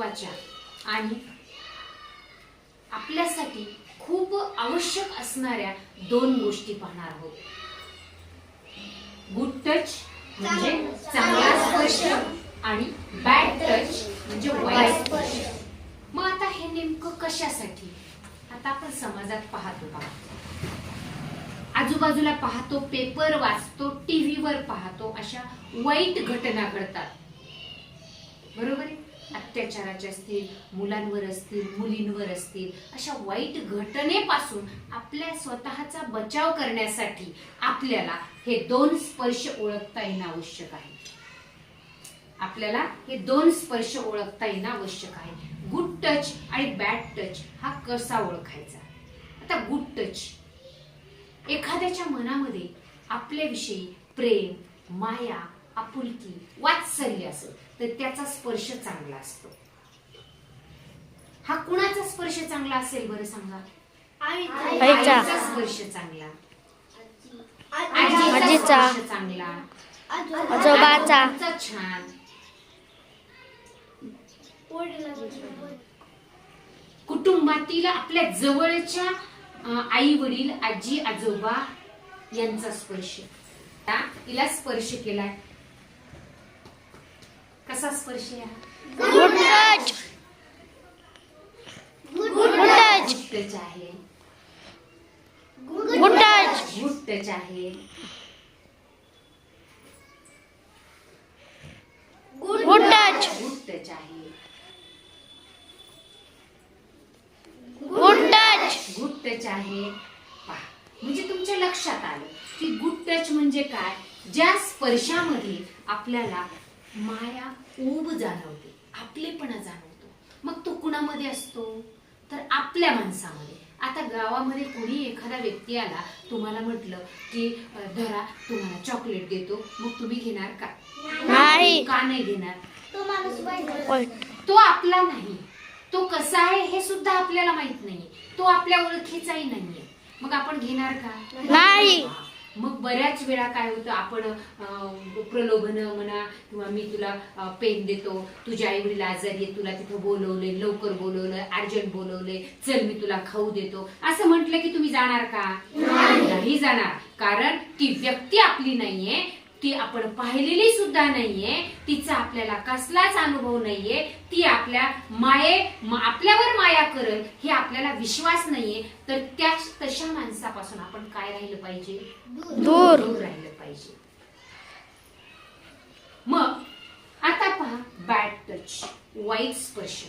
महत्त्वाच्या आणि आपल्यासाठी खूप आवश्यक असणाऱ्या दोन गोष्टी पाहणार आहोत. गुड टच म्हणजे चांगला स्पर्श आणि बॅड टच म्हणजे वाईट स्पर्श. मग आता हे नेमकं कशासाठी? आता आपण समाजात पाहतो पाहतो आजूबाजूला पाहतो पेपर वाचतो टीव्हीवर पाहतो अशा वाईट घटना घडतात. बरोबर आहे? अत्याचाराचे असतील मुलांवर असतील मुलींवर असतील अशा वाईट घटनेपासून आपल्या स्वतःचा बचाव करण्यासाठी आपल्याला हे दोन स्पर्श ओळखता येणं आवश्यक आहे. आपल्याला हे दोन स्पर्श ओळखता येणं आवश्यक आहे. गुड टच आणि बॅड टच हा कसा ओळखायचा? आता गुड टच एखाद्याच्या मनामध्ये आपल्याविषयी प्रेम माया आपुलकी वात्सल्य असेल तर त्याचा स्पर्श चांगला असतो. हा कुणाचा स्पर्श चांगला असेल बरं सांगा? आईचा. स्पर्श चांगला. आजीचा. आजीचा स्पर्श चांगला. आजोबाचा. आजोबांचा. छान. कुटुंबातील आपल्या जवळच्या आई वडील आजी आजोबा यांचा स्पर्श. आता तिला स्पर्श केलाय. कसा स्पर्श आहे? Good touch good touch good touch आहे. गुड टच गुड टच आहे. गुड टच गुड टच आहे. गुड टच गुड टच आहे. पहा म्हणजे तुमच्या लक्षात आलं की गुड टच म्हणजे काय? ज्या स्पर्शामध्ये आपल्याला माया ऊब जाणवते आपलेपणा जाणवतो. मग तो कुणामध्ये असतो? तर आपल्या माणसामध्ये. आता गावामध्ये कोणी एखादा व्यक्ती आला तुम्हाला म्हटलं की धरा तुम्हाला चॉकलेट देतो मग तुम्ही घेणार का? नाही. का नाही घेणार. तो आपला नाही. तो कसा आहे हे सुद्धा आपल्याला माहीत नाही. तो आपल्या ओळखीचाही नाहीये. मग आपण घेणार का? नाही. मग बऱ्याच वेळा काय होतं आपण प्रलोभन म्हणा किंवा मी तुला पेन देतो तुझ्या आई वडील आजारी आहे तुला तिथं बोलवले लवकर बोलवलं अर्जंट बोलवले चल मी तुला खाऊ देतो. असं म्हटलं की तुम्ही जाणार का? नाही जाणार. कारण ती व्यक्ती आपली नाहीये ती आपण पाहिलेली सुद्धा नाहीये. तिचा आपल्याला कसलाच अनुभव नाहीये. ती आपल्या माये आपल्यावर माया करल हे आपल्याला विश्वास नाहीये. तर त्या तशा माणसापासून आपण काय राहिलं पाहिजे? दूर. दूर राहिलं पाहिजे. मग आता पहा बॅड टच वाईट स्पर्श.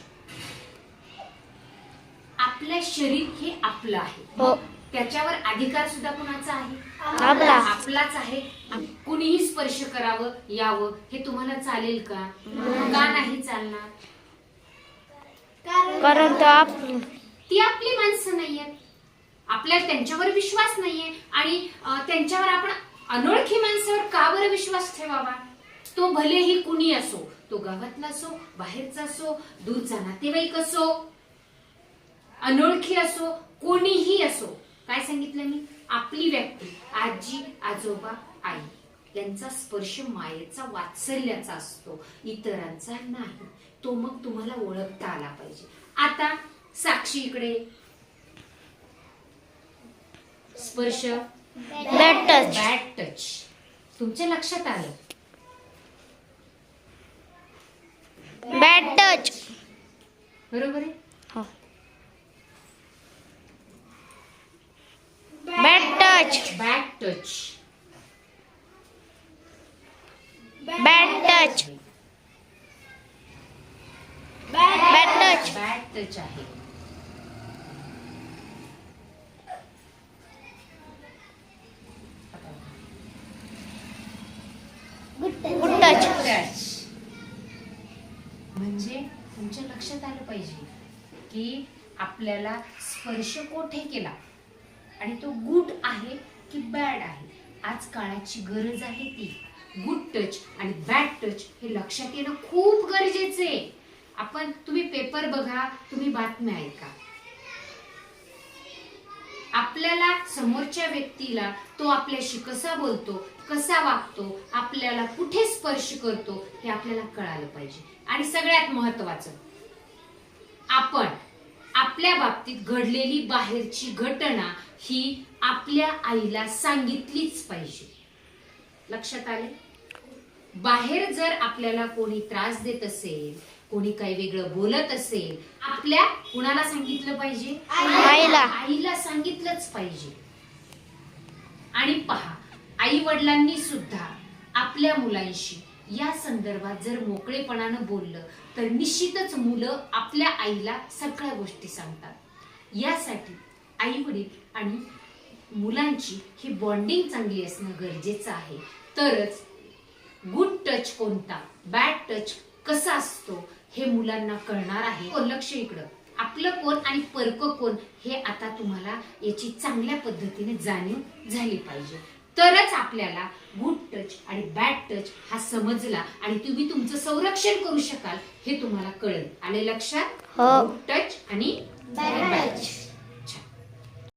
आपलं शरीर हे आपलं आहे. हो. त्याच्यावर अधिकार सुद्धा कुणाचा आहे? आपला. आपलाच आहे. कुणीही स्पर्श करावं यावं हे तुम्हाला चालेल का? का नाही चालणार? कारण तो आप ती आपली माणसं नाहीयेत. आपल्याला त्यांच्यावर विश्वास नाहीये. आणि त्यांच्यावर आपण अनोळखी माणसावर का बरं विश्वास ठेवावा? तो भलेही कुणी असो तो गावातला असो बाहेरचा असो दूरचा नातेवाईक असो अनोळखी असो कोणीही असो काय सांगितलं मी? आपली व्यक्ती आजी आजोबा आई. यांचा स्पर्श मायेचा वात्सल्याचा असतो. इतरांचा नाही. तो मग तुम्हाला ओळखता आला पाहिजे. आता साक्षी इकडे. स्पर्श. बॅड टच बॅड टच तुमच्या लक्षात आलं? बॅड टच बरोबर आहे हो bad touch bad touch bad touch bad touch आहे. गुड टच म्हणजे तुमच्या लक्षात आलं पाहिजे की आपल्याला स्पर्श कोठे केला? आणि तो गुड आहे की बॅड आहे. आज काळाची गरज आहे ती. गुड टच आणि बॅड टच हे लक्षात येणं खूप गरजेचे आहे. आपण तुम्ही पेपर बघा तुम्ही बातम्या ऐका. आपल्याला समोरच्या व्यक्तीला तो आपल्याशी कसा बोलतो कसा वागतो आपल्याला कुठे स्पर्श करतो हे आपल्याला कळालं पाहिजे. आणि सगळ्यात महत्वाचं आपण आपल्या बाबतीत घडलेली बाहेरची घटना ही आपल्या आईला सांगितलीच पाहिजे. लक्षात आले? बाहेर जर आपल्याला कोणी त्रास देत असेल कोणी काही वेगळं बोलत असेल आपल्या कुणाला सांगितलं पाहिजे? आईला. आईला सांगितलंच पाहिजे. आणि पहा आई वडिलांनी सुद्धा आपल्या मुलांशी या संदर्भात जर मोकळेपणानं बोललं तर निश्चितच मुलं आपल्या आईला सगळ्या गोष्टी सांगतात. यासाठी आई वडील आणि मुलांची ही बॉन्डिंग चांगली असणं गरजेचं आहे. तरच गुड टच कोणता बॅड टच कसा असतो हे मुलांना कळणार आहे. लक्ष इकडं. आपलं कोण आणि परक कोण हे आता तुम्हाला याची चांगल्या पद्धतीने जाणीव झाली पाहिजे. तरच आपल्याला गुड टच आणि बॅड टच हा समजला आणि तुम्ही तुमचं संरक्षण करू शकाल हे तुम्हाला कळेल. आले लक्षात? हो. गुड टच आणि Bad